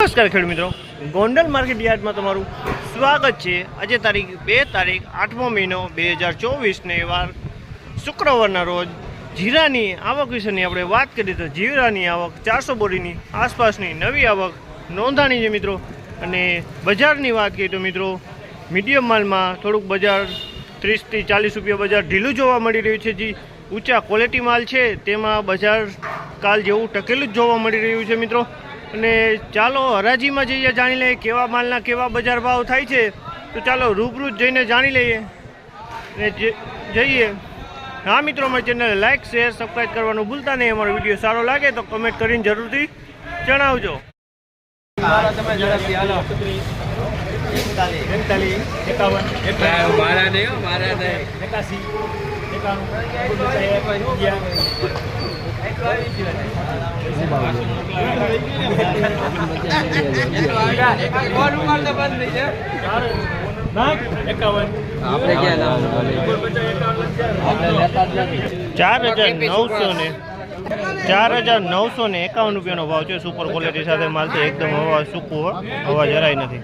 નમસ્કાર ખેડ મિત્રો. ગોંડલ માર્કેટ યાર્ડમાં તમારું સ્વાગત છે. આજે તારીખ બે તારીખ આઠમો મહિનો બે હજાર ચોવીસને વાર શુક્રવારના રોજ જીરાની આવક વિશેની આપણે વાત કરીએ તો જીરાની આવક ચારસો બોરીની આસપાસની નવી આવક નોંધાણી છે મિત્રો. અને બજારની વાત કરીએ તો મિત્રો, મીડિયમ માલમાં થોડુંક બજાર ત્રીસથી ચાલીસ રૂપિયા બજાર ઢીલું જોવા મળી રહ્યું છે. જે ઊંચા ક્વોલિટી માલ છે, તેમાં બજાર કાલ જેવું ટકેલું જ જોવા મળી રહ્યું છે મિત્રો. અને ચાલો હરાજીમાં જઈએ જાણી લઈએ કેવા માલના કેવા બજાર ભાવ થાય છે. તો ચાલો રૂબરૂ જઈને જાણી લઈએ અને જઈએ. હા મિત્રો અમારી ચેનલ લાઇક શેર સબસ્ક્રાઈબ કરવાનું ભૂલતા નહીં. અમારો વીડિયો સારો લાગે તો કમેન્ટ કરીને જરૂરથી જણાવજો. મારા નહીં મારા નહીં. આપણે ચાર હજાર નવસો ને, ચાર હજાર નવસો ને એકાવન રૂપિયાનો ભાવ છે. સુપર ક્વોલિટી સાથે માલ છે એકદમ હવા સૂકું હવા જરાય નથી.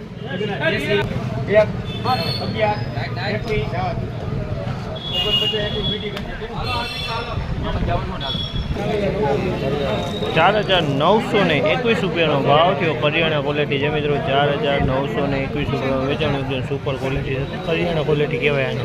ચાર હજાર નવસો ને એકવીસ રૂપિયાનો ભાવ થયો. કરિયાણા ક્વોલિટી જે મિત્રો. ચાર હજાર નવસો ને એકવીસ રૂપિયાનો વેચાણ સુપર ક્વોલિટી છે. કરિયાણા ક્વોલિટી કહેવાય આને.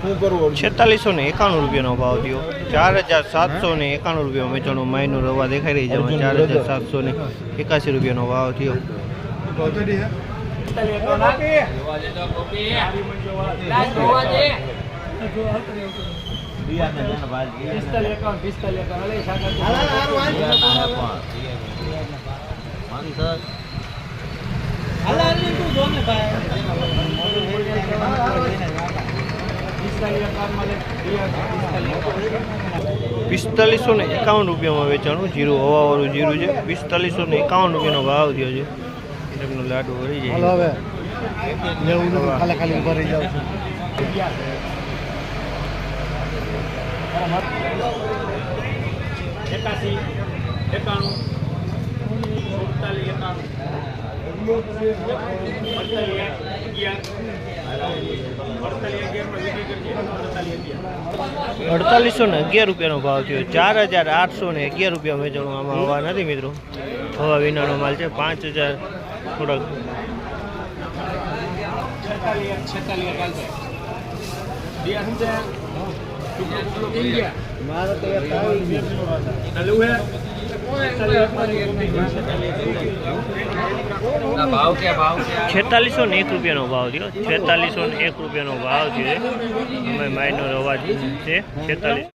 શું કરવું છેતાલીસો ને એકાણું રૂપિયાનો ભાવ થયો. ચાર હજાર સાતસો ને એકાણું રૂપિયા વેચાણો માયનું રવા દેખાઈ રહી છે. ચાર હજાર સાતસો ને એકાસી રૂપિયાનો ભાવ થયો. પિસ્તાલીસો ને એકાવન રૂપિયામાં વેચાણું જીરું હવાવાળું જીરું છે. પિસ્તાલીસો ને એકાવન રૂપિયાનો ભાવ થયો છે. એમનો લાડુ ભરી જાય. હવે. લેવું નથી ખાલી ઊભા એકાણું જાવ છું અડતાલીસો ને અગિયાર રૂપિયાનો ભાવ થયો. ચાર હજાર આઠસો ને અગિયાર રૂપિયા વેચાણું આમાં હવા નથી મિત્રો. હવા વિનાનો માલ છે. પાંચ હજાર થોડાક. મારે છેતાલીસો ને એક રૂપિયાનો ભાવ થયો. છેતાલીસો ને એક રૂપિયાનો ભાવ છે અમે માયનો અવાજ છે. છેતાલીસ.